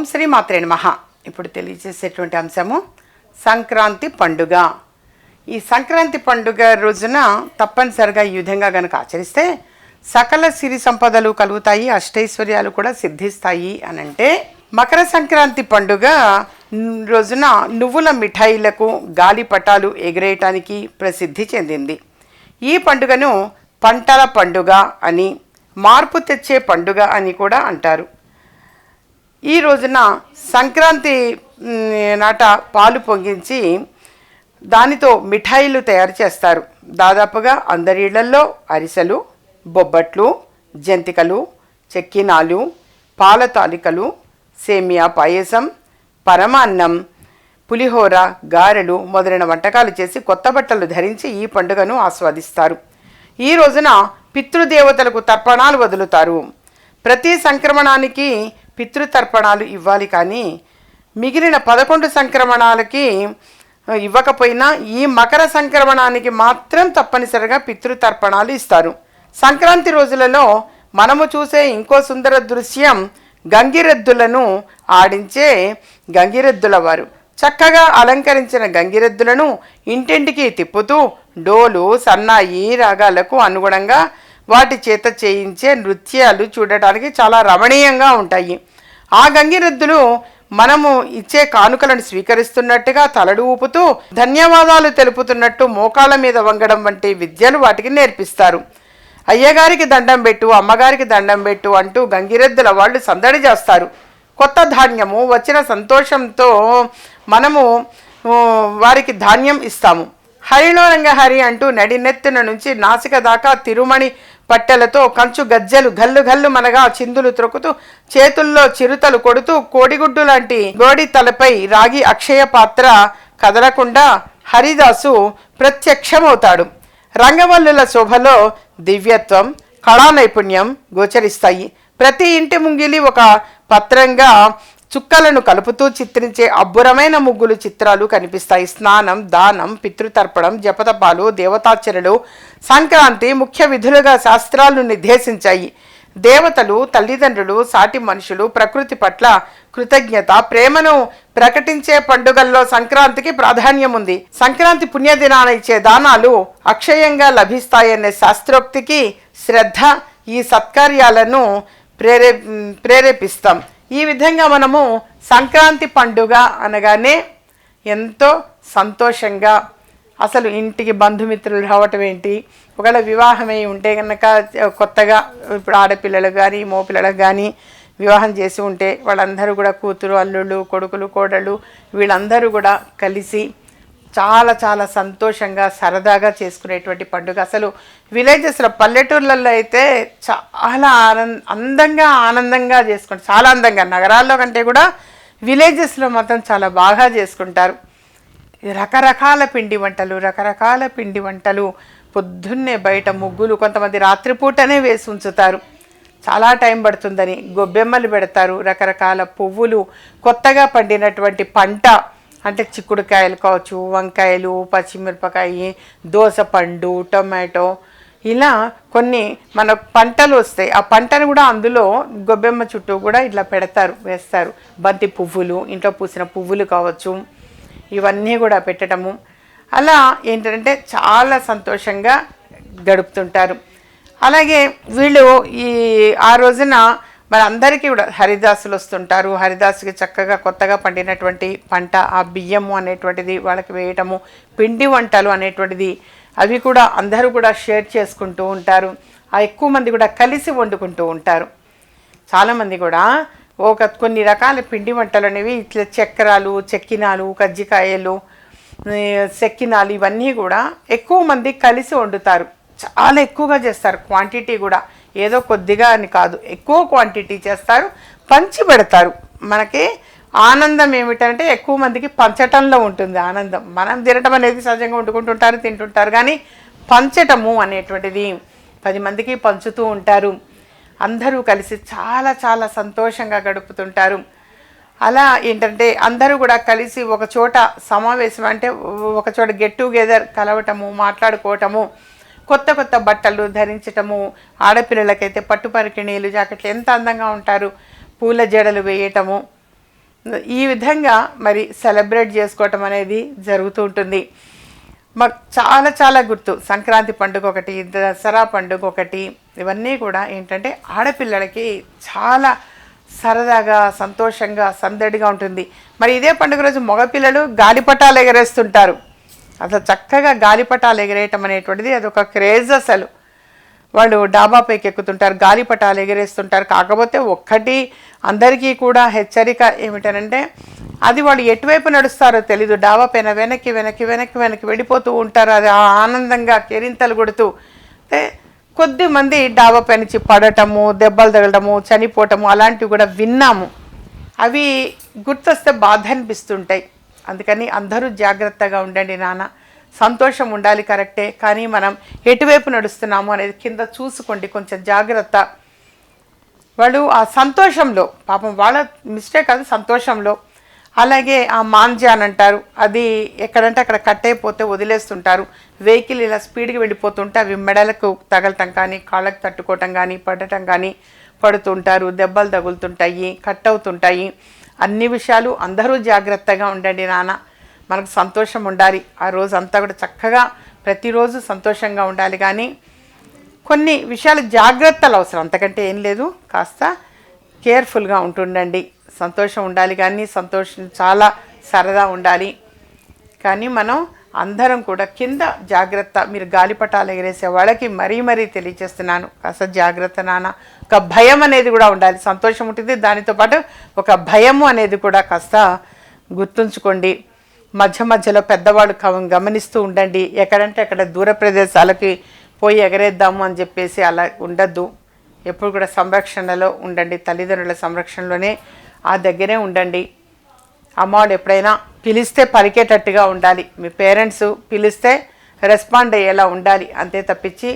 ఓం శ్రీ మాత్రే నమః. ఇప్పుడు తెలియజేసేటువంటి అంశము సంక్రాంతి పండుగ. ఈ సంక్రాంతి పండుగ రోజున తప్పనిసరిగా ఈ విధంగా కనుక ఆచరిస్తే సకల సిరి సంపదలు కలుగుతాయి అష్టైశ్వర్యాలు కూడా సిద్ధిస్తాయి అని అంటే మకర సంక్రాంతి పండుగ రోజున నువ్వుల మిఠాయిలకు గాలిపటాలు ఎగిరేయటానికి ప్రసిద్ధి చెందింది. ఈ పండుగను పంటల పండుగ అని మార్పు తెచ్చే పండుగ అని కూడా అంటారు. ఈ రోజున సంక్రాంతి నాట పాలు పొంగించి దానితో మిఠాయిలు తయారు చేస్తారు. దాదాపుగా అందరి ఇళ్ళల్లో అరిసెలు బొబ్బట్లు జంతికలు చెక్కినాలు పాల తాలికలు సేమియా పాయసం పరమాన్నం పులిహోర గారెలు మొదలైన వంటకాలు చేసి కొత్త బట్టలు ధరించి ఈ పండుగను ఆస్వాదిస్తారు. ఈ రోజున పితృదేవతలకు తర్పణాలు వదులుతారు. ప్రతి సంక్రమణానికి పితృతర్పణాలు ఇవ్వాలి కానీ మిగిలిన పదకొండు సంక్రమణాలకి ఇవ్వకపోయినా ఈ మకర సంక్రమణానికి మాత్రం తప్పనిసరిగా పితృతర్పణాలు ఇస్తారు. సంక్రాంతి రోజులలో మనము చూసే ఇంకో సుందర దృశ్యం గంగిరెద్దులను ఆడించే గంగిరెద్దుల వారు చక్కగా అలంకరించిన గంగిరెద్దులను ఇంటింటికి తిప్పుతూ డోలు సన్నాయి రాగాలకు అనుగుణంగా వాటి చేత చేయించే నృత్యాలు చూడటానికి చాలా రమణీయంగా ఉంటాయి. ఆ గంగిరెద్దులు మనము ఇచ్చే కానుకలను స్వీకరిస్తున్నట్టుగా తలడు ఊపుతూ ధన్యవాదాలు తెలుపుతున్నట్టు మోకాళ్ళ మీద వంగడం వంటి విద్యలు వాటికి నేర్పిస్తారు. అయ్యగారికి దండం పెట్టు అమ్మగారికి దండం పెట్టు అంటూ గంగిరెద్దుల వాళ్ళు సందడి చేస్తారు. కొత్త ధాన్యము వచ్చిన సంతోషంతో మనము వారికి ధాన్యం ఇస్తాము. హరిలో రంగహరి అంటూ నడినెత్తున నుంచి నాసిక దాకా తిరుమణి పట్టెలతో కంచు గజ్జెలు గల్లు గల్లు మనగా చిందులు త్రొక్కుతూ చేతుల్లో చిరుతలు కొడుతూ కోడిగుడ్డు లాంటి గోడి తలపై రాగి అక్షయ పాత్ర కదలకుండా హరిదాసు ప్రత్యక్షమవుతాడు. రంగవల్లుల శోభలో దివ్యత్వం కళా నైపుణ్యం గోచరిస్తాయి. ప్రతి ఇంటి ముంగిలి ఒక పత్రంగా చుక్కలను కలుపుతూ చిత్రించే అబ్బురమైన ముగ్గులు చిత్రాలు కనిపిస్తాయి. స్నానం దానం పితృతర్పణం జపతపాలు దేవతార్చనలు సంక్రాంతి ముఖ్య విధులుగా శాస్త్రాలు నిర్దేశించాయి. దేవతలు తల్లిదండ్రులు సాటి మనుషులు ప్రకృతి పట్ల కృతజ్ఞత ప్రేమను ప్రకటించే పండుగల్లో సంక్రాంతికి ప్రాధాన్యం ఉంది. సంక్రాంతి పుణ్యదినాన ఇచ్చే దానాలు అక్షయంగా లభిస్తాయనే శాస్త్రోక్తికి శ్రద్ధ ఈ సత్కార్యాలను ప్రేరే ప్రేరేపిస్తాం. ఈ విధంగా మనము సంక్రాంతి పండుగ అనగానే ఎంతో సంతోషంగా అసలు ఇంటికి బంధుమిత్రులు రావటం ఏంటి? ఒకవేళ వివాహమై ఉంటే కనుక కొత్తగా ఇప్పుడు ఆడపిల్లలకు కానీ మోపిల్లలకు కానీ వివాహం చేసి ఉంటే వాళ్ళందరూ కూడా కూతురు అల్లుళ్ళు కొడుకులు కోడళ్ళు వీళ్ళందరూ కూడా కలిసి చాలా చాలా సంతోషంగా సరదాగా చేసుకునేటువంటి పండుగ. అసలు విలేజెస్లో పల్లెటూర్లలో అయితే చాలా ఆనంద అందంగా ఆనందంగా చేసుకుంటారు. చాలా అందంగా. నగరాల్లో కంటే కూడా విలేజెస్లో మాత్రం చాలా బాగా చేసుకుంటారు. రకరకాల పిండి వంటలు రకరకాల పిండి వంటలు. పొద్దున్నే బయట ముగ్గులు కొంతమంది రాత్రిపూటనే వేసి ఉంచుతారు. చాలా టైం పడుతుందని గొబ్బెమ్మలు పెడతారు. రకరకాల పువ్వులు కొత్తగా పండినటువంటి పంట అంటే చిక్కుడుకాయలు కావచ్చు వంకాయలు పచ్చిమిరపకాయ దోసపండు టొమాటో. ఇలా కొన్ని మన పంటలు వస్తాయి. ఆ పంటను కూడా అందులో గొబ్బెమ్మ చుట్టూ కూడా ఇట్లా పెడతారు వేస్తారు. బంతి పువ్వులు ఇంట్లో పూసిన పువ్వులు కావచ్చు ఇవన్నీ కూడా పెట్టడము. అలా ఏంటంటే చాలా సంతోషంగా గడుపుతుంటారు. అలాగే వీళ్ళు ఈ ఆ రోజున మనందరికీ కూడా హరిదాసులు వస్తుంటారు. హరిదాసుకి చక్కగా కొత్తగా పండినటువంటి పంట ఆ బియ్యము అనేటువంటిది వాళ్ళకి వేయటము పిండి వంటలు అనేటువంటిది అవి కూడా అందరూ కూడా షేర్ చేసుకుంటూ ఉంటారు. ఆ ఎక్కువ మంది కూడా కలిసి వండుకుంటూ ఉంటారు. చాలామంది కూడా ఒక కొన్ని రకాల పిండి వంటలు అనేవి ఇట్లా చక్రాలు చెక్కినాలు కజ్జికాయలు చెక్కినాలు ఇవన్నీ కూడా ఎక్కువ మంది కలిసి వండుతారు. చాలా ఎక్కువగా చేస్తారు. క్వాంటిటీ కూడా ఏదో కొద్దిగా అని కాదు. ఎక్కువ క్వాంటిటీ చేస్తారు పంచి పెడతారు. మనకి ఆనందం ఏమిటంటే ఎక్కువ మందికి పంచటంలో ఉంటుంది ఆనందం. మనం తినటం అనేది సహజంగా వండుకుంటుంటారు తింటుంటారు కానీ పంచటము అనేటువంటిది పది మందికి పంచుతూ ఉంటారు. అందరూ కలిసి చాలా చాలా సంతోషంగా గడుపుతుంటారు. అలా ఏంటంటే అందరూ కూడా కలిసి ఒక చోట సమావేశం అంటే ఒక చోట గెట్ టుగెదర్ కలవటము మాట్లాడుకోవటము కొత్త కొత్త బట్టలు ధరించటము ఆడపిల్లలకైతే పట్టు పరికిణీలు జాకెట్లు ఎంత అందంగా ఉంటారు పూల జడలు వేయటము. ఈ విధంగా మరి సెలబ్రేట్ చేసుకోవటం అనేది జరుగుతూ ఉంటుంది. మాకు చాలా చాలా గుర్తు. సంక్రాంతి పండుగ ఒకటి దసరా పండుగ ఒకటి ఇవన్నీ కూడా ఏంటంటే ఆడపిల్లలకి చాలా సరదాగా సంతోషంగా సందడిగా ఉంటుంది. మరి ఇదే పండుగ రోజు మగపిల్లలు గాలిపటాలు ఎగరేస్తుంటారు. అసలు చక్కగా గాలిపటాలు ఎగరేయటం అనేటువంటిది అదొక క్రేజ్ అసలు. వాళ్ళు డాబా పైకి ఎక్కుతుంటారు గాలిపటాలు ఎగరేస్తుంటారు. కాకపోతే ఒక్కటి అందరికీ కూడా హెచ్చరిక ఏమిటనంటే అది వాళ్ళు ఎటువైపు నడుస్తారో తెలీదు. డాబా పైన వెనక్కి వెనక్కి వెనక్కి వెనక్కి వెళ్ళిపోతూ ఉంటారు. అది ఆనందంగా కెరింతలు కొడుతూ. అంటే కొద్ది మంది డాబా పై నుంచి పడటము దెబ్బలు తగలటము చనిపోవటము అలాంటివి కూడా విన్నాము. అవి గుర్తొస్తే బాధ అనిపిస్తుంటాయి. అందుకని అందరూ జాగ్రత్తగా ఉండండి నాన్న. సంతోషం ఉండాలి కరెక్టే. కానీ మనం ఎటువైపు నడుస్తున్నాము అనేది కింద చూసుకోండి. కొంచెం జాగ్రత్త. వాళ్ళు ఆ సంతోషంలో పాపం వాళ్ళ మిస్టేక్ అది సంతోషంలో. అలాగే ఆ మాంజాన్ అంటారు. అది ఎక్కడంటే అక్కడ కట్ అయిపోతే వదిలేస్తుంటారు. వెహికల్ ఇలా స్పీడ్గా వెళ్ళిపోతుంటే అవి మెడలకు తగలటం కానీ కాళ్ళకు తట్టుకోవటం కానీ పడటం కానీ పడుతుంటారు. దెబ్బలు తగులుతుంటాయి కట్ అవుతుంటాయి. అన్ని విషయాలు అందరూ జాగ్రత్తగా ఉండండి నాన్న. మనకు సంతోషం ఉండాలి. ఆ రోజు అంతా కూడా చక్కగా ప్రతిరోజు సంతోషంగా ఉండాలి. కానీ కొన్ని విషయాలు జాగ్రత్తలు అవసరం. అంతకంటే ఏం లేదు. కాస్త కేర్ఫుల్గా ఉంటుండండి. సంతోషం ఉండాలి. కానీ సంతోషం చాలా సరదా ఉండాలి. కానీ మనం అందరం కూడా కింద జాగ్రత్త. మీరు గాలిపటాలు ఎగరేసే వాళ్ళకి మరీ మరీ తెలియజేస్తున్నాను. కాస్త జాగ్రత్త నాన్న. ఒక భయం అనేది కూడా ఉండాలి. సంతోషం ఉంటుంది. దానితో పాటు ఒక భయము అనేది కూడా కాస్త గుర్తుంచుకోండి. మధ్య మధ్యలో పెద్దవాళ్ళు గమనిస్తూ ఉండండి. ఎక్కడంటే అక్కడ దూర ప్రదేశాలకి పోయి ఎగరేద్దాము అని చెప్పేసి అలా ఉండద్దు. ఎప్పుడు కూడా సంరక్షణలో ఉండండి. తల్లిదండ్రుల సంరక్షణలోనే ఆ దగ్గరే ఉండండి. అమ్మవాడు ఎప్పుడైనా పిలిస్తే పలికేటట్టుగా ఉండాలి. మీ పేరెంట్స్ పిలిస్తే రెస్పాండ్ అయ్యేలా ఉండాలి. అంతే తప్పించి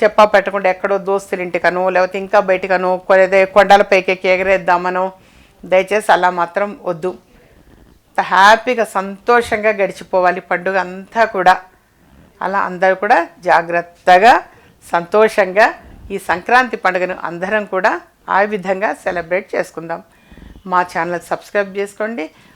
చెప్పా పెట్టకుండా ఎక్కడో దోస్తులు ఇంటికనో లేకపోతే ఇంకా బయటకను కొదే కొండలపైకి ఎగరేద్దామనో దయచేసి అలా మాత్రం వద్దు. హ్యాపీగా సంతోషంగా గడిచిపోవాలి. పండుగ అంతా కూడా అలా అందరూ కూడా జాగ్రత్తగా సంతోషంగా ఈ సంక్రాంతి పండుగను అందరం కూడా ఆ విధంగా సెలబ్రేట్ చేసుకుందాం. మా ఛానల్ సబ్స్క్రైబ్ చేసుకోండి.